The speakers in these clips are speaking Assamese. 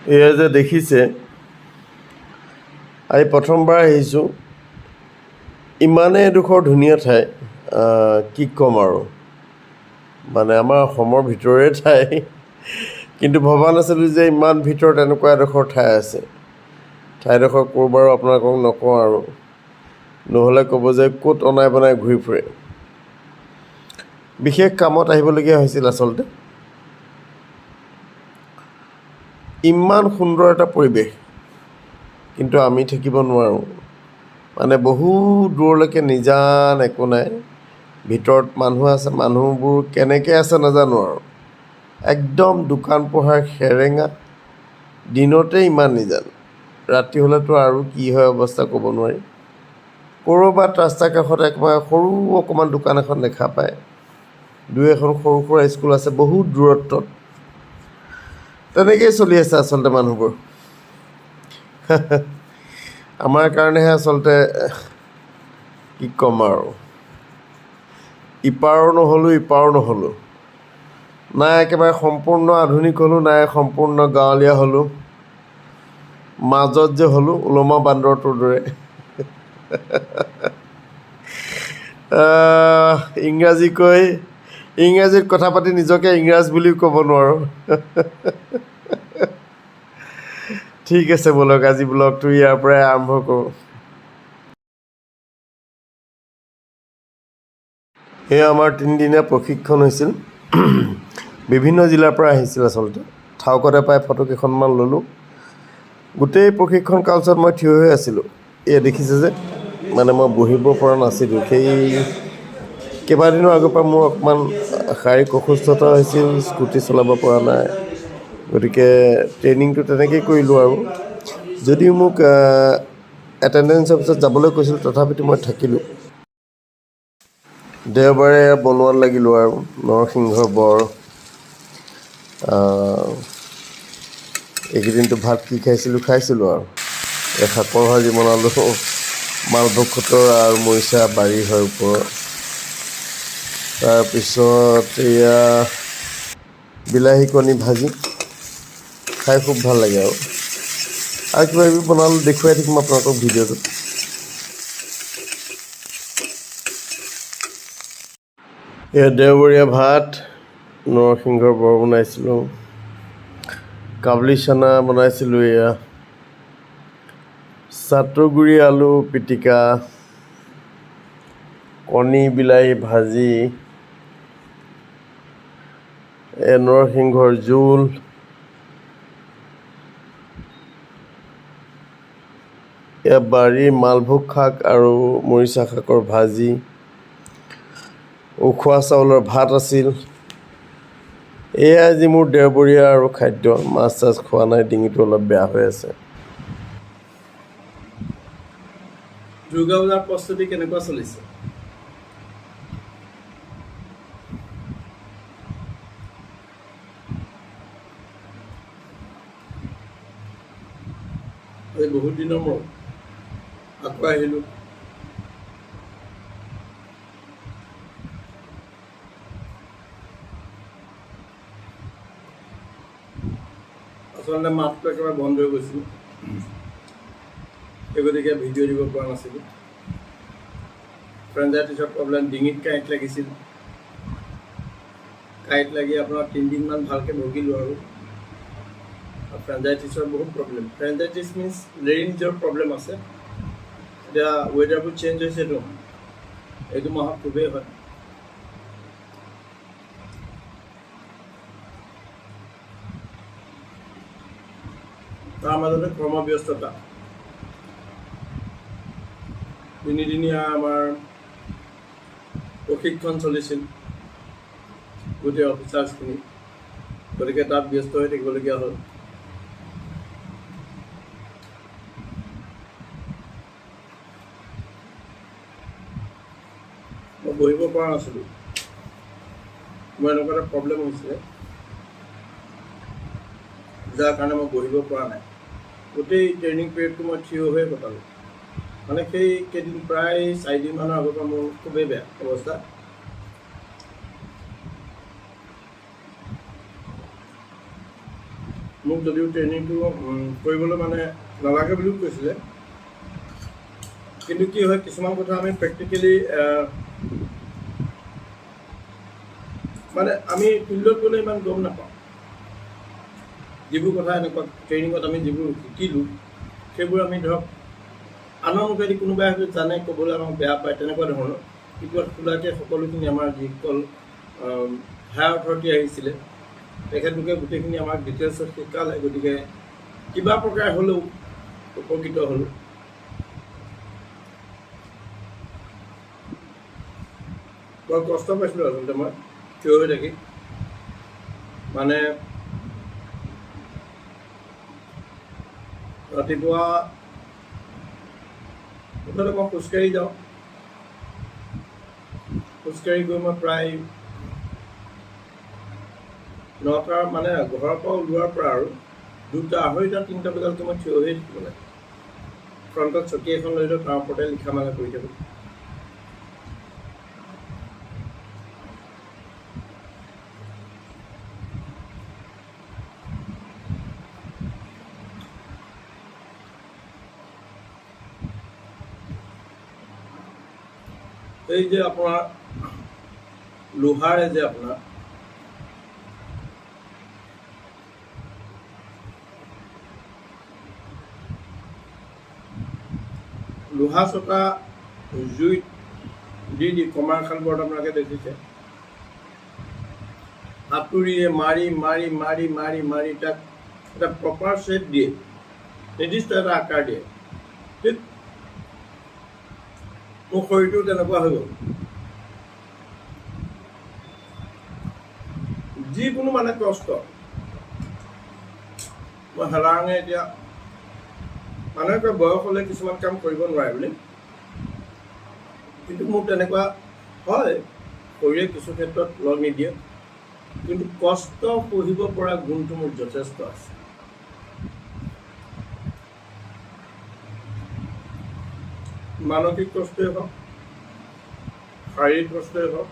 এয়া যে দেখিছে আজি প্ৰথমবাৰ আহিছোঁ। ইমানেই এডোখৰ ধুনীয়া ঠাই কি ক'ম আৰু। মানে আমাৰ অসমৰ ভিতৰৰে ঠাই। কিন্তু ভবা নাছিলোঁ যে ইমান ভিতৰত এনেকুৱা এডোখৰ ঠাই আছে। ঠাইডোখৰ ক'ৰ বাৰু আপোনালোকক নকওঁ আৰু। নহ'লে ক'ব যে ক'ত অনাই বনাই ঘূৰি ফুৰে। বিশেষ কামত আহিবলগীয়া হৈছিল আচলতে। ইমান সুন্দৰ এটা পৰিৱেশ। কিন্তু আমি থাকিব নোৱাৰোঁ। মানে বহু দূৰলৈকে নিজান একো নাই। ভিতৰত মানুহ আছে মানুহবোৰ কেনেকৈ আছে নাজানো আৰু। একদম দোকান পোহাৰ সেৰেঙা দিনতে ইমান নিজান। ৰাতি হ'লেতো আৰু কি হয় অৱস্থা ক'ব নোৱাৰি। ক'ৰবাত ৰাস্তাৰ কাষত একেবাৰে সৰু অকণমান দোকান এখন দেখা পায়। দুই এখন সৰু সুৰা স্কুল আছে বহুত দূৰত্বত। তেনেকেই চলি আছে আচলতে মানুহবোৰ। আমাৰ কাৰণেহে আচলতে কি ক'ম আৰু। ইপাৰো নহ'লোঁ ইপাৰো নহ'লোঁ। নাই একেবাৰে সম্পূৰ্ণ আধুনিক হ'লোঁ নাই সম্পূৰ্ণ গাঁৱলীয়া হ'লোঁ। মাজত যে হ'লোঁ ওলমা বান্দৰটোৰ দৰে। আহ, ইংৰাজী কৈ ইংৰাজীত কথা পাতি নিজকে ইংৰাজ বুলিও ক'ব নোৱাৰোঁ। ঠিক আছে ব'লক আজি ব্লগটো ইয়াৰ পৰাই আৰম্ভ কৰোঁ। এয়া আমাৰ তিনিদিনীয়া প্ৰশিক্ষণ হৈছিল। বিভিন্ন জিলাৰ পৰা আহিছিল আচলতে। থাউকতে পাই ফটো কেইখনমান ল'লোঁ। গোটেই প্ৰশিক্ষণ কালচোৱাত মই থিয় হৈ আছিলোঁ। এয়া দেখিছে যে মানে মই বহিব পৰা নাছিলোঁ। সেই কেইবাদিনৰ আগৰ পৰা মোৰ অকণমান শাৰীৰিক অসুস্থতা হৈছিল স্কুটি চলাব পৰা নাই। গতিকে ট্ৰেইনিংটো তেনেকেই কৰিলোঁ আৰু। যদিও মোক এটেণ্ডেঞ্চ অফিচত যাবলৈ কৈছিল তথাপিতো মই থাকিলোঁ। দেওবাৰে বনোৱাত লাগিলোঁ আৰু নৰসিংহৰ বৰ এইকেইদিনটো ভাত কি খাইছিলোঁ খাইছিলোঁ আৰু। এই শাকৰ ভাজি বনালোঁ মালভোগ খুতৰা আৰু মৰিচা বাৰী হয় ওপৰত। তাৰপিছত এয়া বিলাহী কণী ভাজি। খাই খুব ভাল লাগে আৰু। আৰু কিবা কিবি বনালোঁ দেখুৱাই থাকিম আপোনালোকক ভিডিঅ'টোত। এয়া দেওবৰীয়া ভাত নৰসিংহৰ বৰ বনাইছিলোঁ। কাবলি চানা বনাইছিলোঁ এয়া। চাটুগুৰি আলু পিটিকা। কণী বিলাহী ভাজি। নৰসিংহৰ জোল। বাৰীৰ মালভোগ শাক আৰু মৰিচা শাকৰ ভাজি। উখোৱা চাউলৰ ভাত আছিল। এয়া আজি মোৰ দেওবৰীয়া আৰু খাদ্য। মাছ চাছ খোৱা নাই ডিঙিটো অলপ বেয়া হৈ আছে। দুৰ্গা পূজাৰ প্ৰস্তুতি কেনেকুৱা চলিছে? বহুত দিনৰ মূৰত আকৌ আহিলোঁ আচলতে মাতটো একেবাৰে বন্ধ হৈ গৈছিল সেই গতিকে ভিডিঅ' দিব পৰা নাছিলোঁ ফ্ৰেঞ্চাইটিছৰ প্ৰব্লেম ডিঙিত কাঁইট লাগিছিল। কাঁইট লাগি আপোনাৰ তিনিদিনমান ভালকৈ ভুগিলোঁ আৰু। ফ্ৰেঞ্চাইটিছৰ বহুত প্ৰব্লেম ফ্ৰেঞ্চাইটিছ মিনছ ৰেঞ্জৰ প্ৰব্লেম আছে। এতিয়া ৱেডাৰবোৰ চেঞ্জ হৈছেতো এইটো মাহত খুবেই হয়। তাৰ মাজতে কৰ্মব্যস্ততা। তিনিদিনীয়া আমাৰ প্ৰশিক্ষণ চলিছিল। গোটেই অফিচাৰ্ছখিনি গতিকে তাত ব্যস্ত হৈ থাকিবলগীয়া হ'ল। বহিব পৰা নাছিলোঁ। মোৰ এনেকুৱা এটা প্ৰব্লেম হৈছিলে যাৰ কাৰণে মই বহিব পৰা নাই। গোটেই ট্ৰেইনিং পিৰিয়ডটো মই থিয় হৈয়ে কটালোঁ। মানে সেই কেইদিন প্ৰায় চাৰিদিনমানৰ আগৰ পৰা মোৰ খুবেই বেয়া অৱস্থা। মোক যদিও ট্ৰেইনিংটো কৰিবলৈ মানে নালাগে বুলিও কৈছিলে। কিন্তু কি হয় কিছুমান কথা আমি প্ৰেক্টিকেলি মানে আমি ফিল্ডত গ'লে ইমান গম নাপাওঁ। যিবোৰ কথা এনেকুৱা ট্ৰেইনিঙত আমি যিবোৰ শিকিলোঁ সেইবোৰ আমি ধৰক আনৰ মুখেদি কোনোবাই হয়তো জানে ক'বলৈ আমাক বেয়া পায় তেনেকুৱা ধৰণৰ। কিন্তু খোলাকে সকলোখিনি আমাৰ যিসকল হায়াৰ অথৰিটি আহিছিলে তেখেতলোকে গোটেইখিনি আমাক ডিটেইলছত শিকালে গতিকে কিবা প্ৰকাৰে হ'লেও উপকৃত হ'লোঁ। বৰ কষ্ট পাইছিলোঁ আচলতে মই। থিয় হৈ থাকি। মানে ৰাতিপুৱা মুঠতে মই খোজকাঢ়ি যাওঁ। খোজকাঢ়ি গৈ মই প্ৰায় নটাৰ মানে ঘৰৰ পৰা ওলোৱাৰ পৰা আৰু দুটা আঢ়ৈটা তিনিটা বজালৈকে মই থিয় হৈয়ে থাকিব লাগে। ফ্ৰণ্টত চকী এখন লৈ লওঁ তাৰ ওপৰতে লিখা মেলা কৰি থাকোঁ। এই যে আপোনাৰ লোহাৰে যে আপোনাৰ লোহা চকা জুইত দি দি কমাৰখান বোৰত আপোনালোকে দেখিছে। হাতুৰিয়ে মাৰি মাৰি মাৰি মাৰি মাৰি তাক এটা প্ৰপাৰ শ্বেপ দিয়ে। নিৰ্দিষ্ট এটা আকাৰ দিয়ে। ঠিক মোৰ শৰীৰটো তেনেকুৱা হৈ গ'ল। যিকোনো মানে কষ্ট। মই হেলাৰঙে এতিয়া মানুহে কয় বয়স হ'লে কিছুমান কাম কৰিব নোৱাৰে বুলি। কিন্তু মোৰ তেনেকুৱা হয় শৰীৰে কিছু ক্ষেত্ৰত লগ নিদিয়ে। কিন্তু কষ্ট সহিব পৰা গুণটো মোৰ যথেষ্ট আছে। মানসিক কষ্টই হওক, শাৰীৰিক কষ্টই হওক,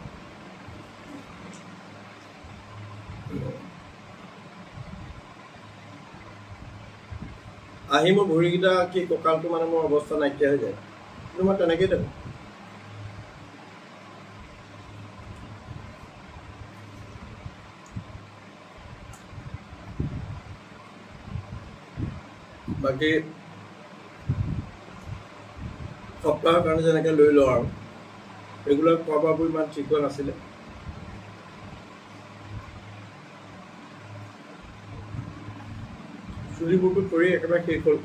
আহি মোৰ ভৰিকেইটা কি কঁকালটো মানে মোৰ অৱস্থা নাইকিয়া হৈ যায়। কিন্তু মই তেনেকেই থাকোঁ। বাকী সপ্তাহৰ কাৰণে যেনেকৈ লৈ লওঁ আৰু। ৰেগুলাৰ খোৱা বোৱাবোৰ ইমান ঠিক হোৱা নাছিলে। চুলিবোৰটো কৰি একেবাৰে শেষ হ'ল।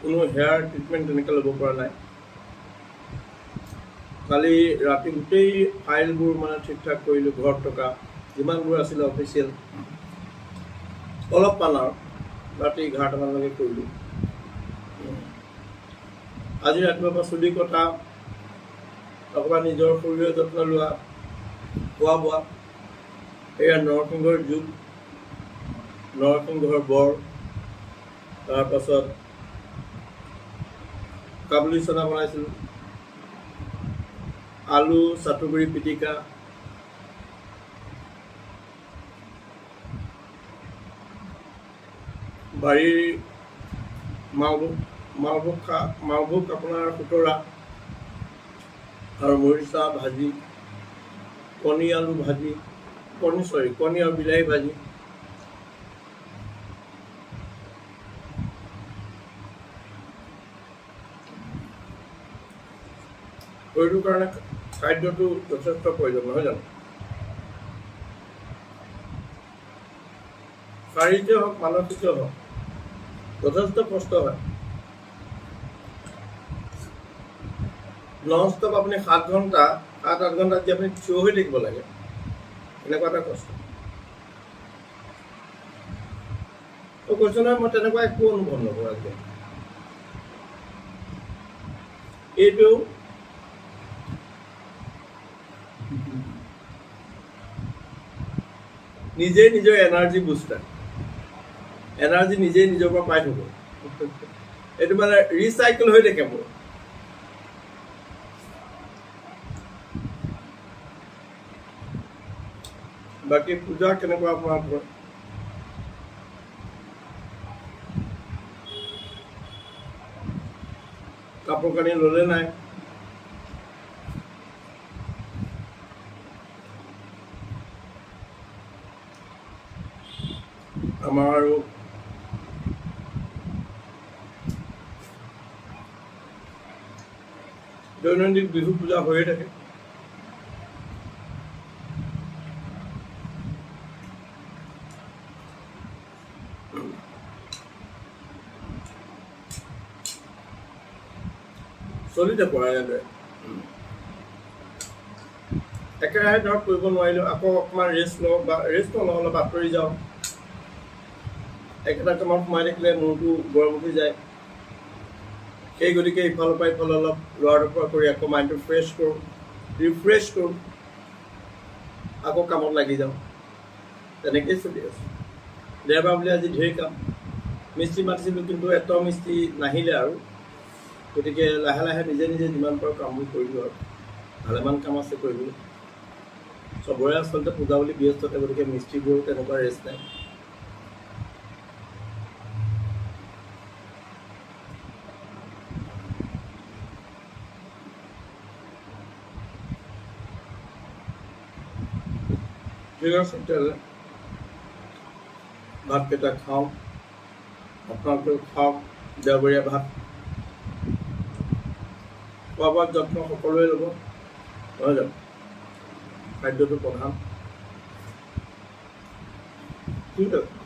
কোনো হেয়াৰ ট্ৰিটমেণ্ট তেনেকৈ ল'ব পৰা নাই। কালি ৰাতি গোটেই ফাইলবোৰ মানে ঠিক ঠাক কৰিলোঁ ঘৰত থকা যিমানবোৰ আছিলে অফিচিয়েল অলপমান আৰু ৰাতি এঘাৰটামানলৈকে কৰিলোঁ। আজি ৰাতিপুৱাৰ পৰা চুলি কটা অকণমান নিজৰ শৰীৰৰ যত্ন লোৱা খোৱা বোৱা এয়া নৰসিংহৰ জোল নৰসিংহৰ বৰ তাৰপাছত কাবুলি চনা বনাইছিলোঁ আলু চাটুগুৰি পিটিকা বাৰীৰ মালভোগ মালভোগ খা মালভোগ আপোনাৰ খুতৰা আৰু মৰিচা ভাজি কণী আলু ভাজি কণী চৰি কণী আৰু বিলাহী ভাজি। শৰীৰটোৰ কাৰণে খাদ্যটো যথেষ্ট প্ৰয়োজন নহয় জানো? শাৰীৰিকে হওক মানসিকে হওক যথেষ্ট কষ্ট হয়। নন ষ্টপ আপুনি সাত ঘণ্টা সাত আঠ ঘণ্টা যদি আপুনি থিয় হৈ থাকিব লাগে। এনেকুৱা এটা কষ্ট। মই কৈছো নহয় মই তেনেকুৱা একো অনুভৱ নকৰাকৈ এইটো নিজেই নিজৰ এনাৰ্জি বুষ্টাৰ এনাৰ্জি নিজেই নিজৰ পৰা পাই থাকোঁ। এইটো মানে ৰিচাইকেল হৈ থাকে মোৰ। বাকী পূজা কেনেকুৱা আপোনালোকৰ কাপোৰ কানি ল'লে নাই? আমাৰ আৰু দৈনন্দিন বিহু পূজা হৈয়ে থাকে। চলি থাকোঁ আৰু এনেদৰে একেৰাহে ধৰক কৰিব নোৱাৰিলোঁ আকৌ অকণমান ৰেষ্ট লওঁ বা ৰেষ্ট নলওঁ অলপ আঁতৰি যাওঁ। একেটা কামত সোমাই থাকিলে মূৰটো গৰম উঠি যায়। সেই গতিকে ইফালৰ পৰা ইফালে অলপ লৰা ঢপৰা কৰি আকৌ মাইণ্ডটো ফ্ৰেছ কৰোঁ ৰিফ্ৰেছ কৰোঁ আকৌ কামত লাগি যাওঁ। তেনেকেই চলি আছোঁ। দেওবাৰ বুলি আজি ঢেৰ কাম। মিস্ত্ৰী মাতিছিলোঁ কিন্তু এটাও মিস্ত্ৰী নাহিলে আৰু। গতিকে লাহে লাহে নিজে নিজে যিমান পাৰোঁ কামবোৰ কৰিলোঁ আৰু। ভালেমান কাম আছে কৰিবলৈ। চবৰে আচলতে পূজা বুলি ব্যস্ততা গতিকে মিস্ত্ৰীবোৰো তেনেকুৱা ৰেষ্ট নাই। ঠিক আছে তেতিয়াহ'লে ভাতকেইটা খাওঁ আপোনালোকেও খাওক দেওবৰীয়া ভাত। খোৱা বোৱাত যত্ন সকলোৱে ল'ব। নহয় জানো? খাদ্যটো প্ৰধান। ঠিক আছে।